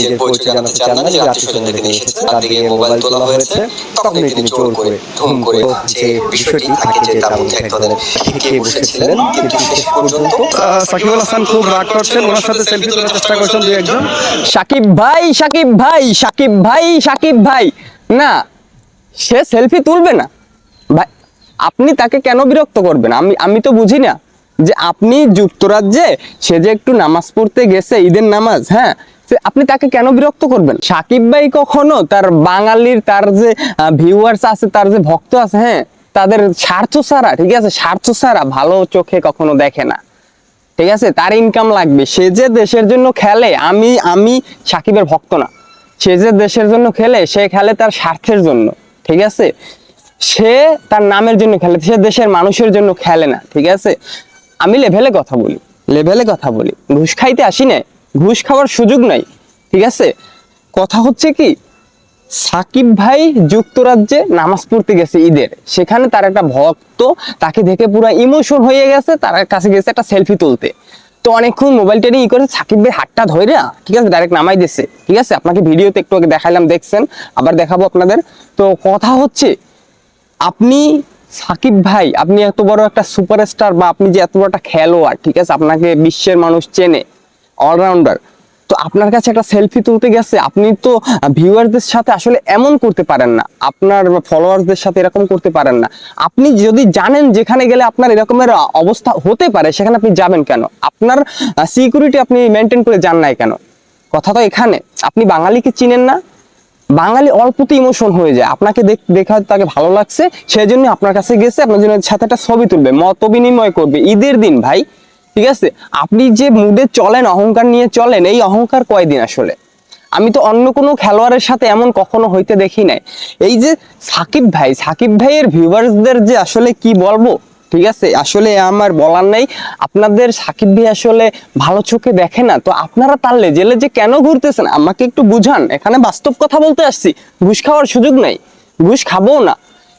নিজের পরিচয় জানাতে চান না যে নিয়ে এসেছে তার দিকে মোবাইল তোলা হয়েছে তখনই তিনি জোর করে ধুম করে যে বিষয়টি থাকে যে তার মধ্যে এক ধরনের ঠেকিয়ে বসেছিলেন কিন্তু শেষ পর্যন্ত আহ, সাকিবুল হাসান খুব রাগ করছেন ওনার সাথে সেলফি তোলার চেষ্টা করছেন দুই একজন। সাকিব ভাই সাকিব ভাই সাকিব ভাই সাকিব ভাই। না সে সেলফি তুলবে না। ভাই আপনি তাকে কেন বিরক্ত করবেন? আমি আমি তো বুঝি না যে আপনি যুক্তরাজ্যে সে যে একটু নামাজ পড়তে গেছে ঈদের নামাজ হ্যাঁ আপনি তাকে কেন বিরক্ত করবেন? সাকিব ভাই কখনো তার বাঙালির, তার যে ভিউয়ার্স আছে, তার যে ভক্ত আছে হ্যাঁ তাদের স্বার্থ ছাড়া, ঠিক আছে, স্বার্থ ছাড়া ভালো চোখে কখনো দেখে না। ঠিক আছে, তার ইনকাম লাগবে। সে যে দেশের জন্য খেলে, আমি আমি সাকিবের ভক্ত না। সে যে দেশের জন্য খেলে, সে খেলে তার স্বার্থের জন্য। ঠিক আছে? সে তার নামের জন্য খেলে, সে দেশের মানুষের জন্য খেলে না। ঠিক আছে? আমি লেভেলে কথা বলি, লেভেলে কথা বলি। ঘুষ খাইতে আসি না? ঘুষ খাওয়ার সুযোগ নাই, ঠিক আছে? কথা হচ্ছে কি, সাকিব ভাই যুক্তরাজ্যে নামাজ পড়তে গেছে ঈদের। সেখানে তার একটা ভক্ত, তাকে দেখে পুরো ইমোশন হয়ে গেছে, তার কাছে গেছে একটা সেলফি তুলতে। তো অনেকক্ষণ মোবাইলটা নিয়ে ই করে সাকিব ভাই হাতটা ধরে ঠিক আছে ডাইরেক্ট নামাই দিছে, ঠিক আছে? আপনাকে ভিডিওতে একটু আগে দেখাইলাম, দেখছেন? আবার দেখাবো আপনাদের। তো কথা হচ্ছে, আপনি সাকিব ভাই, আপনি এত বড় একটা সুপারস্টার বা আপনি যে এত বড় একটা খেলোয়াড়, ঠিক আছে? আপনাকে বিশ্বের মানুষ চেনে। অলরাউন্ডার তো আপনার কাছে একটা সেলফি তুলতে গেছে, আপনি তো ভিউয়ারদের সাথে আসলে এমন করতে পারেন না। আপনার ফলোয়ার্সদের সাথে এরকম করতে পারেন না। আপনি যদি জানেন যেখানে গেলে আপনার এরকমের অবস্থা হতে পারে, সেখানে আপনি যাবেন কেন? আপনার সিকিউরিটি আপনি মেনটেন করে যান নাই কেন? কথা তো এখানে। আপনি বাঙালিকে চিনেন না। বাঙালি অল্পতে ইমোশন হয়ে যায়। আপনাকে দেখা তাকে ভালো লাগছে সেই জন্য আপনার কাছে গেছে, আপনার জন্য সাথে একটা ছবি তুলবে মত বিনিময় করবে। ঈদের দিন ভাই ঠিক আছে? আপনি যে মুডে চলেন, অহংকার নিয়ে চলেন, এই অহংকার কয়দিন আসলে? আমি তো অন্য কোনো খেলোয়াড়ের সাথে এমন কখনো হইতে দেখি নাই। এই যে সাকিব ভাই, সাকিব ভাইয়ের ভিউয়ার্সদের যে আসলে কি বলব? ঠিক আছে? আসলে আমার বলার নাই। আপনাদের সাকিব ভাই আসলে ভালো চোখে দেখে না। তো আপনারা তার লেজেলে যে কেন ঘুরতেছেন? আমাকে একটু বুঝান। এখানে বাস্তব কথা বলতে আসছি। ঘুষ খাওয়ার সুযোগ নাই। ঘুষ খাব না।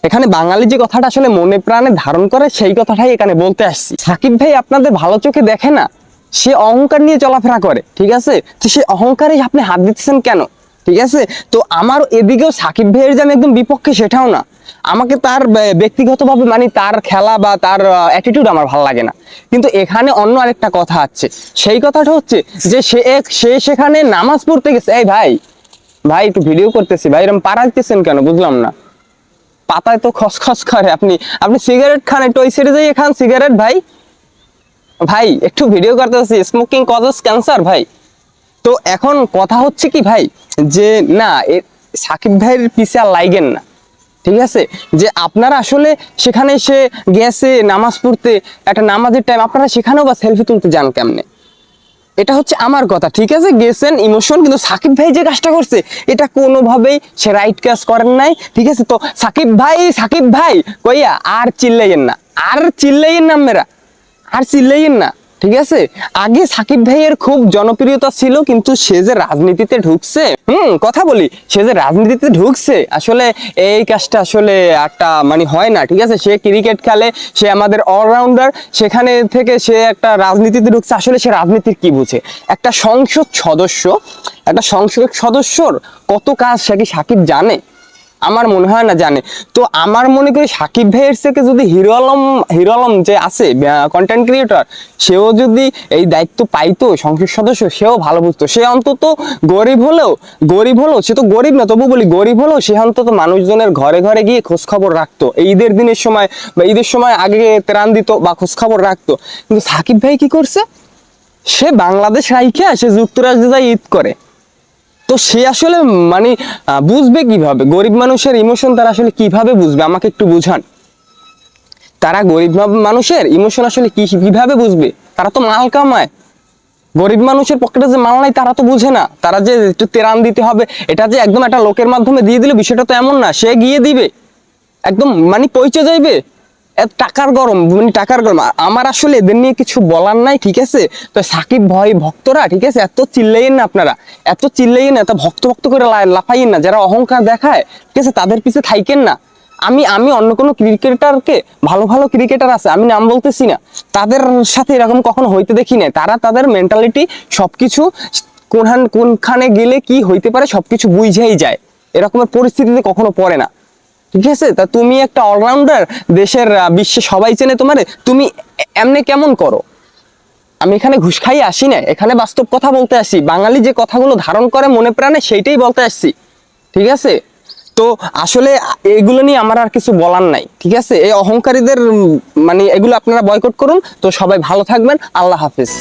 এখানে বাঙালি যে কথাটা আসলে মনে প্রাণে ধারণ করে, সেই কথাটাই এখানে বলতে আসছি। সাকিব ভাই আপনাদের ভালো চোখে দেখে না? সে অহংকার নিয়ে চলাফেরা করে, ঠিক আছে? তো সে অহংকারে আপনি হাত দিতেছেন কেন? ঠিক আছে? তো আমার এদিকেও সাকিব ভাইয়ের যে আমি একদম বিপক্ষে সেটাও না। আমাকে তার ব্যক্তিগতভাবে মানে তার খেলা বা তার অ্যাটিটিউড আমার ভালো লাগে না। কিন্তু এখানে অন্য আরেকটা কথা আছে। সেই কথাটা হচ্ছে যে সে এক, সে সেখানে নামাজ পড়তে গেছে। এই ভাই ভাই একটু ভিডিও করতেছি, ভাই এরকম পাড়াইতেছেন কেন? বুঝলাম না। পাতায় তো খসখস করে। আপনি আপনি সিগারেট খান, একটু ওই সাইডে যাইয়ে খান সিগারেট ভাই। ভাই, একটু ভিডিও করতেছি স্মোকিং কজেস ক্যান্সার ভাই। তো এখন কথা হচ্ছে কি, ভাই, যে না সাকিব ভাইয়ের পিছে আর লাইগেন না। ঠিক আছে? যে আপনারা আসলে সেখানে সে গেছে, নামাজ পড়তে, একটা নামাজের টাইম আপনারা সেখানেও বা সেলফি তুলতে যান কেমনে? এটা হচ্ছে আমার কথা, ঠিক আছে? গেছেন ইমোশন কিন্তু সাকিব ভাই যে কাজটা করছে, এটা কোনোভাবেই সে রাইট কাজ করেন নাই, ঠিক আছে? তো সাকিব ভাই সাকিব ভাই, কইয়া আর চিল্লাইয়েন না, আর চিল্লাইয়েন না মেরা, আর চিল্লাইয়েন না। ঠিক আছে? আগে সাকিব ভাইয়ের খুব জনপ্রিয়তা ছিল, কিন্তু সে যে রাজনীতিতে ঢুকছে, হুম, কথা বলি, সে যে রাজনীতিতে ঢুকছে, আসলে এই কাজটা আসলে একটা মানে হয় না, ঠিক আছে? সে ক্রিকেট খেলে, সে আমাদের অলরাউন্ডার সেখানে থেকে সে একটা রাজনীতিতে ঢুকছে, আসলে সে রাজনীতির কি বুঝে? একটা সংসদ সদস্য, একটা সংসদ সদস্যর কত কাজ সে কি সাকিব জানে? আমার মনে হয় না জানে। তো আমার মনে করি সাকিব ভাইয়ের থেকে যদি হিরো আলম হিরো আলম যে আছে কন্টেন্ট ক্রিয়েটর সেও যদি এই দায়িত্ব পাইতো, সংসদ সদস্য, সেও ভালো বুঝতো। সে অন্তত গরিব হলেও গরিব হলেও, সে তো গরিব না তবু বলি গরিব হলেও সে অন্তত মানুষজনের ঘরে ঘরে গিয়ে খোঁজ খবর রাখতো ঈদের দিনের সময় বা ঈদের সময় আগে ত্রাণ দিত বা খোঁজ খবর রাখতো। কিন্তু সাকিব ভাই কি করছে? সে বাংলাদেশ রাইখে সে যুক্তরাজ্যে যায় ঈদ করে। তো সে আসলে মানে বুঝবে কীভাবে? গরিব মানুষের ইমোশন তারা আসলে কীভাবে বুঝবে? আমাকে একটু বুঝান। তারা গরিব মানুষের ইমোশন আসলে কি কীভাবে বুঝবে? তারা তো মাল কামায়। গরিব মানুষের পকেটে যে মাল নাই, তারা তো বুঝে না। তারা যে একটু তেরান দিতে হবে, এটা যে একদম একটা লোকের মাধ্যমে দিয়ে দিলে বিষয়টা তো এমন না। সে গিয়ে দিবে। একদম মানে পৌঁছে যাইবে। টাকার গরম মানে টাকার গরম। আমার আসলে এদের নিয়ে কিছু বলার নাই, ঠিক আছে? তো সাকিব ভয় ভক্তরা, ঠিক আছে? এত চিল্লাইয়েন না আপনারা। এত চিল্লাইয়েন না, এত ভক্ত ভক্ত করে লাফাইয়েন না। যারা অহংকার দেখায়, ঠিক আছে? তাদের পিছে থাইকেন না। আমি আমি অন্য কোনো ক্রিকেটারকে, ভালো ভালো ক্রিকেটার আছে, আমি নাম বলতেছি না। তাদের সাথে এরকম কখনো হইতে দেখি না তারা তাদের মেন্টালিটি সবকিছু, কোনখান, কোনখানে গেলে কি হইতে পারে সবকিছু বুঝেই যায়। এরকমের পরিস্থিতিতে কখনো পড়ে না। ঠিক আছে? তা তুমি একটা অলরাউন্ডার দেশের বিশ্বে সবাই চেনে তোমারে, তুমি এমনি কেমন করো? আমি এখানে ঘুষ খাই আসি না, এখানে বাস্তব কথা বলতে আসি। বাঙালি যে কথাগুলো ধারণ করে মনে প্রাণে, সেইটাই বলতে আসছি। ঠিক আছে? তো আসলে এগুলো নিয়ে আমার আর কিছু বলার নাই, ঠিক আছে? এই অহংকারীদের মানে এগুলো আপনারা বয়কট করুন। তো সবাই ভালো থাকবেন। আল্লাহ হাফিজ।